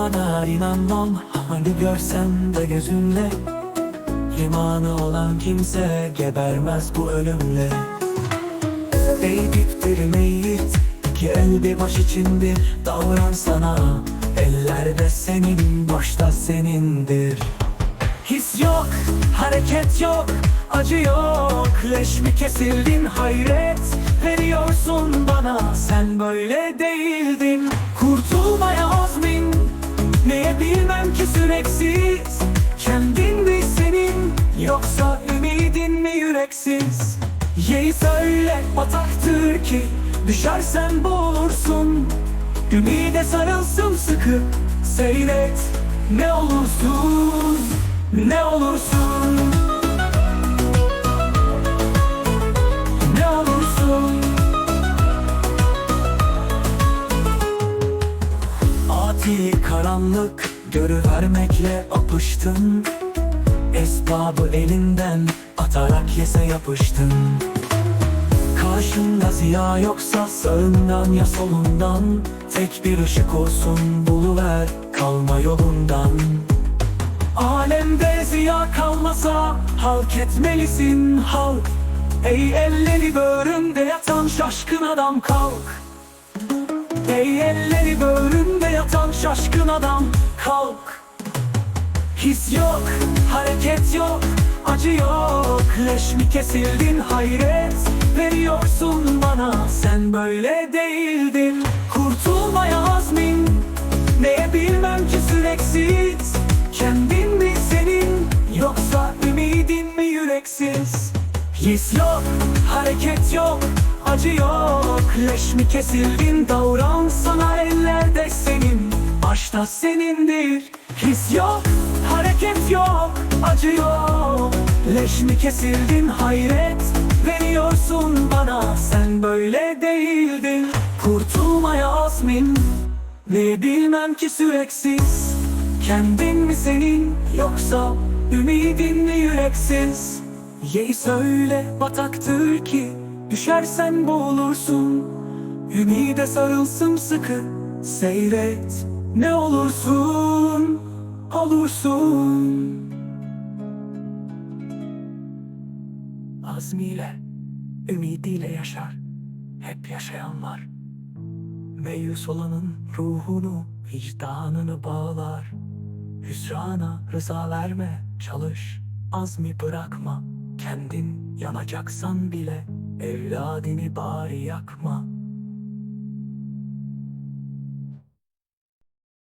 Sana inanmam. Hani görsem de gözümle. İmanı olan kimse gebermez bu ölümle. Eğdiptir meyit ki el bir baş içindir. Davran sana eller de senin başta senindir. His yok, hareket yok, acı yok. Leş mi kesildin hayret veriyorsun bana. Sen böyle değildin bilmem ki süreksiz. Kendin mi senin yoksa ümidin mi yüreksiz? Yeyi söyle bataktır ki düşersen boğulursun. Ümide sarılsın sıkı seyret. Ne olursun ne olursun görüvermekle apıştın. Esbabı elinden atarak yese yapıştın. Karşında ziya yoksa sağından ya solundan Tek bir ışık olsun buluver kalma yolundan. Alemde ziya kalmasa halk etmelisin halk. Ey elleri böğründe yatan şaşkın adam kalk. Ey elleri böğründe şaşkın adam. Kalk. His yok, hareket yok, acı yok. Leş mi kesildin hayret veriyorsun bana. Sen böyle değildin. Kurtulmaya azmin. Neye bilmem ki süreksiz. Kendin mi senin yoksa ümidin mi yüreksiz? His yok, hareket yok, acı yok. Leş mi kesildin davran sana ellerde senin Başta senindir. His yok, hareket yok, acı yok. Leş mi kesildin hayret veriyorsun bana. Sen böyle değildin. Kurtulmaya azmin. Ne bilmem ki süreksiz. Kendin mi senin yoksa ümidin mi yüreksiz? Yeyi söyle bataktır ki düşersen boğulursun. Ümide sarılsın sıkı seyret ne olursun olursun. Azmiyle, ümidiyle yaşar hep yaşayanlar. Meyus olanın ruhunu, vicdanını bağlar. Hüsrana rıza verme, çalış, azmi bırakma. Kendin yanacaksan bile evladini bari yakma